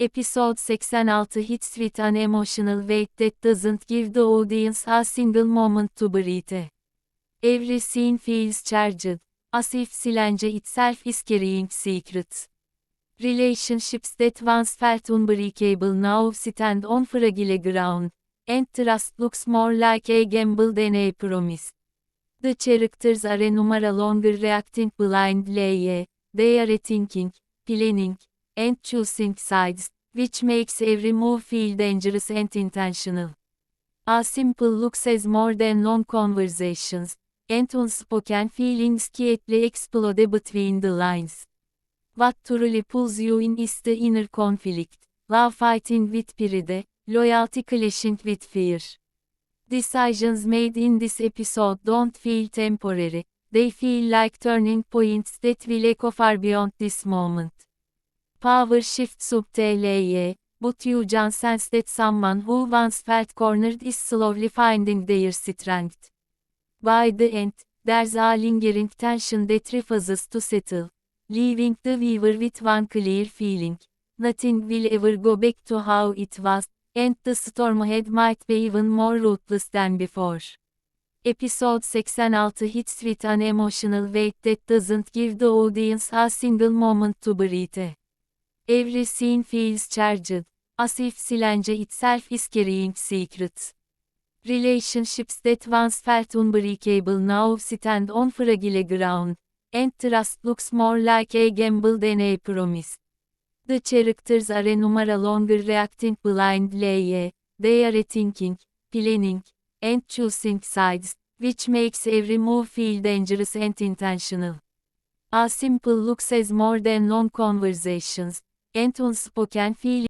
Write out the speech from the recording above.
Episode 86 hits with an emotional weight that doesn't give the audience a single moment to breathe. Every scene feels charged, as if Silence itself is carrying secrets. Relationships that once felt unbreakable now stand on fragile ground, and trust looks more like a gamble than a promise. The characters are no longer reacting blindly, they are thinking, planning, and choosing sides, which makes every move feel dangerous and intentional. A simple look says more than long conversations, and unspoken feelings quietly explode between the lines. What truly pulls you in is the inner conflict, love fighting with pride, loyalty clashing with fear. Decisions made in this episode don't feel temporary, they feel like turning points that will echo far beyond this moment. Power shift subtly, but you can sense that someone who once felt cornered is slowly finding their strength. By the end, there's a lingering tension that refuses to settle, leaving the viewer with one clear feeling. Nothing will ever go back to how it was, and the storm ahead might be even more ruthless than before. Episode 86 hits with an emotional weight that doesn't give the audience a single moment to breathe. Every scene feels charged, as if Silence itself is carrying secrets. Relationships that once felt unbreakable now stand on fragile ground, and trust looks more like a gamble than a promise. The characters are no longer reacting blindly, they are thinking, planning, and choosing sides, which makes every move feel dangerous and intentional. A simple look says more than long conversations, and unspoken feelings.